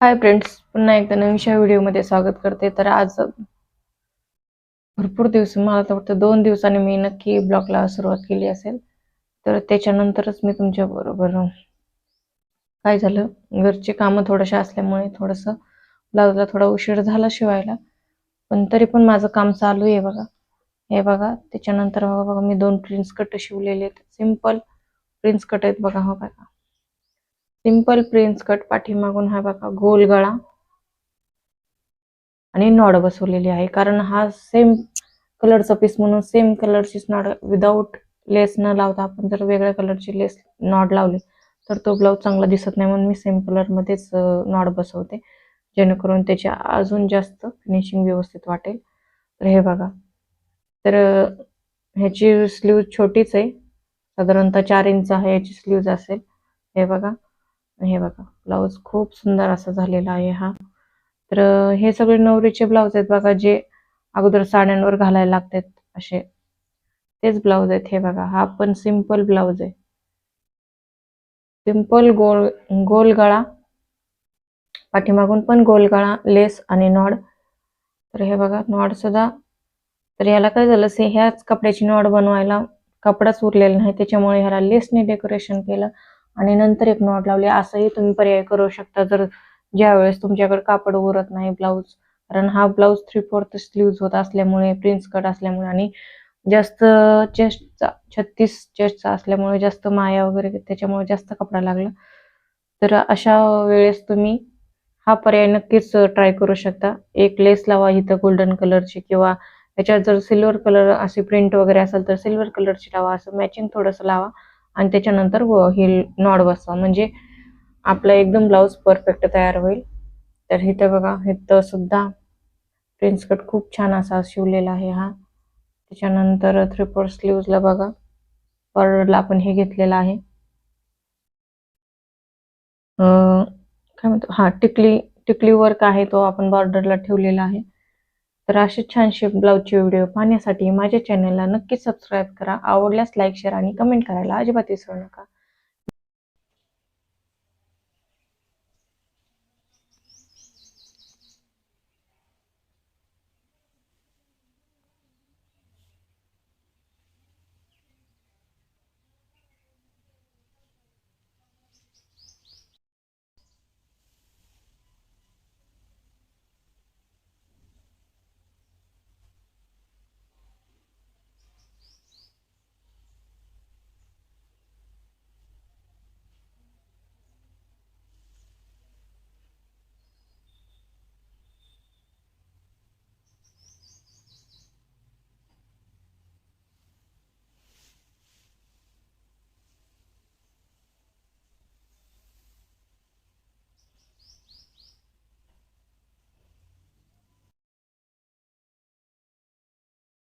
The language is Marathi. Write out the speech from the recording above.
हाय फ्रेंड्स पुन्हा एकदा नवीनशा व्हिडिओमध्ये स्वागत करते. तर आज भरपूर दिवस मला तर वाटतं दोन दिवसांनी मी नक्की ब्लॉगला सुरुवात केली असेल. तर त्याच्यानंतरच मी तुमच्या बरोबर काय झालं? घरची कामं थोडंशा असल्यामुळे थोडंसं ब्लाऊजला थोडा उशीर झाला शिवायला. पण तरी पण माझं काम चालू आहे बघा. हे बघा त्याच्यानंतर बघा बघा मी दोन प्रिन्स कट शिवलेले आहेत. सिंपल प्रिन्स कट आहेत बघा हा बघा. सिंपल प्रिन्स कट पाठीमागून हा बघा गोल गळा. आणि नॉड बसवलेली आहे. कारण हा सेम कलरचा पीस म्हणून सेम कलरचीच नॉड विदाऊट लेस न लावता आपण जर वेगळ्या कलरची लेस नॉड लावली तर तो ब्लाऊज चांगला दिसत नाही म्हणून मी सेम कलरमध्येच नॉड बसवते. जेणेकरून त्याची अजून जास्त फिनिशिंग व्यवस्थित वाटेल. तर हे बघा. तर ह्याची स्लीव छोटीच आहे. साधारणतः चार इंच आहे याची स्लीव्ज असेल. हे बघा. हे बघा ब्लाऊज खूप सुंदर असा झालेला आहे हा. तर हे सगळे नवरीचे ब्लाऊज आहेत बघा जे अगोदर साड्यांवर घालायला लागतात असे. तेच ब्लाऊज आहेत हे बघा हा पण सिंपल ब्लाऊज आहे. सिंपल गोल गोल गळा. पाठीमागून पण गोल गळा लेस आणि नॉड तर हे बघा नॉड सुद्धा. तर याला काय झालं ह्याच कपड्याची नॉड बनवायला कपडाच उरलेला नाही त्याच्यामुळे ह्याला लेसने डेकोरेशन केलं. आणि नंतर एक नॉट लावली. असंही तुम्ही पर्याय करू शकता. जर ज्या वेळेस तुमच्याकडे कापड उरत नाही ब्लाऊज कारण हा ब्लाऊज थ्री फोर्थ स्लीव्ज होत असल्यामुळे प्रिन्स कट असल्यामुळे आणि जास्त चेस्टचा छत्तीस चेस्टचा असल्यामुळे जास्त माया वगैरे त्याच्यामुळे जास्त कपडा लागला. तर अशा वेळेस तुम्ही हा पर्याय नक्कीच ट्राय करू शकता. एक लेस लावा इथं गोल्डन कलरची किंवा याच्यात जर सिल्वर कलर असे प्रिंट वगैरे असेल तर सिल्वर कलरची लावा. असं मॅचिंग थोडंसं लावा. आणि त्याच्यानंतर हे नॉड बसवा. म्हणजे आपला एकदम ब्लाऊज परफेक्ट तयार होईल. तर इथं बघा इथं सुद्धा प्रिन्स कट खूप छान असा शिवलेला आहे हा. त्याच्यानंतर थ्री फोर स्लीव्जला बघा बॉर्डरला आपण हे घेतलेलं आहे. काय म्हणतो? हा टिकली टिकली वर्क आहे तो आपण बॉर्डरला ठेवलेला आहे. तर असे छानशे ब्लाऊजचे व्हिडिओ पाहण्यासाठी माझ्या चॅनलला नक्की सबस्क्राईब करा. आवडल्यास लाईक शेअर आणि कमेंट करायला अजिबात विसरू नका.